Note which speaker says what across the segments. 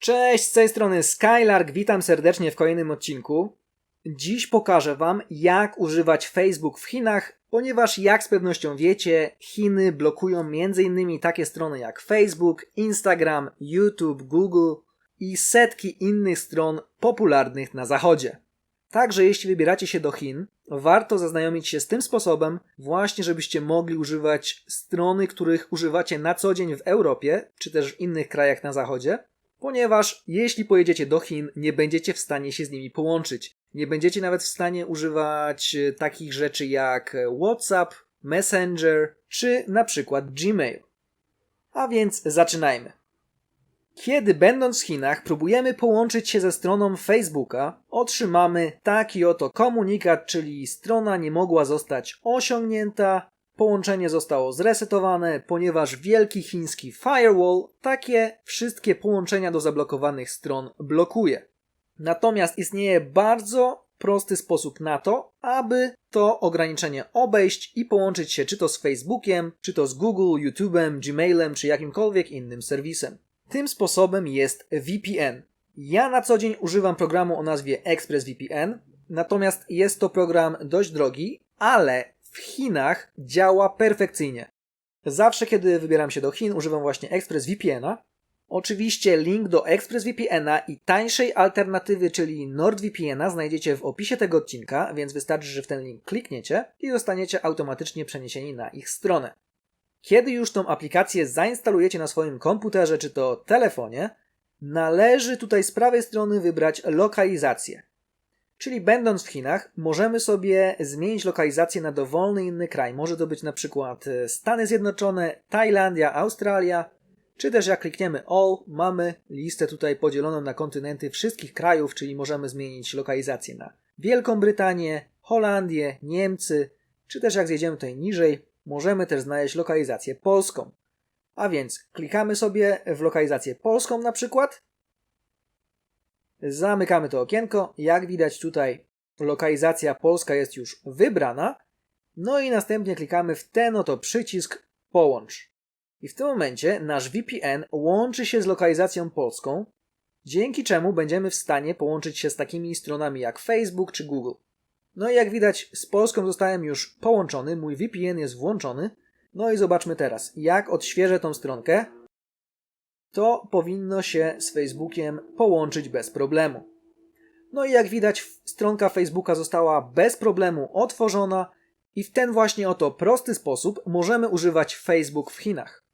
Speaker 1: Cześć, z tej strony Skylark, witam serdecznie w kolejnym odcinku. Dziś pokażę Wam, jak używać Facebook w Chinach, ponieważ jak z pewnością wiecie, Chiny blokują m.in. takie strony jak Facebook, Instagram, YouTube, Google i setki innych stron popularnych na zachodzie. Także jeśli wybieracie się do Chin, warto zaznajomić się z tym sposobem, właśnie żebyście mogli używać strony, których używacie na co dzień w Europie, czy też w innych krajach na zachodzie, ponieważ jeśli pojedziecie do Chin, nie będziecie w stanie się z nimi połączyć. Nie będziecie nawet w stanie używać e, takich rzeczy jak e, WhatsApp, Messenger czy na przykład Gmail. A więc zaczynajmy. Kiedy będąc w Chinach próbujemy połączyć się ze stroną Facebooka, otrzymamy taki oto komunikat, czyli strona nie mogła zostać osiągnięta, połączenie zostało zresetowane, ponieważ wielki chiński firewall takie wszystkie połączenia do zablokowanych stron blokuje. Natomiast istnieje bardzo prosty sposób na to, aby to ograniczenie obejść i połączyć się czy to z Facebookiem, czy to z Google, YouTube'em, Gmailem, czy jakimkolwiek innym serwisem. Tym sposobem jest VPN. Ja na co dzień używam programu o nazwie ExpressVPN, natomiast jest to program dość drogi, ale w Chinach działa perfekcyjnie. Zawsze, kiedy wybieram się do Chin, używam właśnie ExpressVPN-a. Oczywiście link do ExpressVPN-a i tańszej alternatywy, czyli NordVPN-a znajdziecie w opisie tego odcinka, więc wystarczy, że w ten link klikniecie i zostaniecie automatycznie przeniesieni na ich stronę. Kiedy już tą aplikację zainstalujecie na swoim komputerze czy to telefonie, należy tutaj z prawej strony wybrać lokalizację. Czyli będąc w Chinach, możemy sobie zmienić lokalizację na dowolny inny kraj. Może to być na przykład e, Stany Zjednoczone, Tajlandia, Australia, czy też jak klikniemy All, mamy listę tutaj podzieloną na kontynenty wszystkich krajów, czyli możemy zmienić lokalizację na Wielką Brytanię, Holandię, Niemcy, czy też jak zjedziemy tutaj niżej, możemy też znaleźć lokalizację polską. A więc klikamy sobie w lokalizację polską na przykład. Zamykamy to okienko. Jak widać tutaj lokalizacja polska jest już wybrana. No i następnie klikamy w ten oto przycisk połącz. I w tym momencie nasz VPN łączy się z lokalizacją polską, dzięki czemu będziemy w stanie połączyć się z takimi stronami jak Facebook czy Google. No i jak widać, z Polską zostałem już połączony, mój VPN jest włączony. No i zobaczmy teraz, jak odświeżę tą stronkę. To powinno się z Facebookiem połączyć bez problemu. No i jak widać, stronka Facebooka została bez problemu otworzona i w ten właśnie oto prosty sposób możemy używać Facebook w Chinach.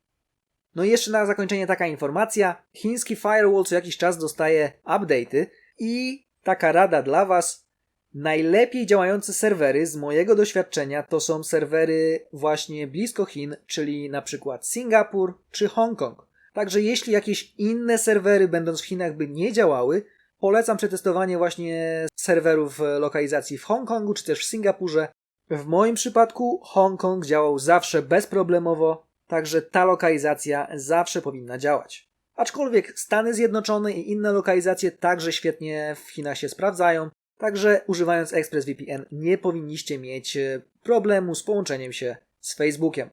Speaker 1: No i jeszcze na zakończenie taka informacja. Chiński firewall co jakiś czas dostaje update'y i taka rada dla Was. Najlepiej działające serwery z mojego doświadczenia to są serwery właśnie blisko Chin, czyli na przykład Singapur czy Hongkong. Także jeśli jakieś inne serwery będąc w Chinach by nie działały, polecam przetestowanie właśnie serwerów lokalizacji w Hongkongu czy też w Singapurze. W moim przypadku Hongkong działał zawsze bezproblemowo, także ta lokalizacja zawsze powinna działać. Aczkolwiek Stany Zjednoczone i inne lokalizacje także świetnie w Chinach się sprawdzają, także używając ExpressVPN nie powinniście mieć e, problemu z połączeniem się z Facebookiem.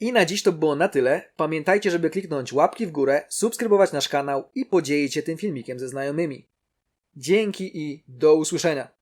Speaker 1: I na dziś to było na tyle. Pamiętajcie, żeby kliknąć łapki w górę, subskrybować nasz kanał i podzielić się tym filmikiem ze znajomymi. Dzięki i do usłyszenia.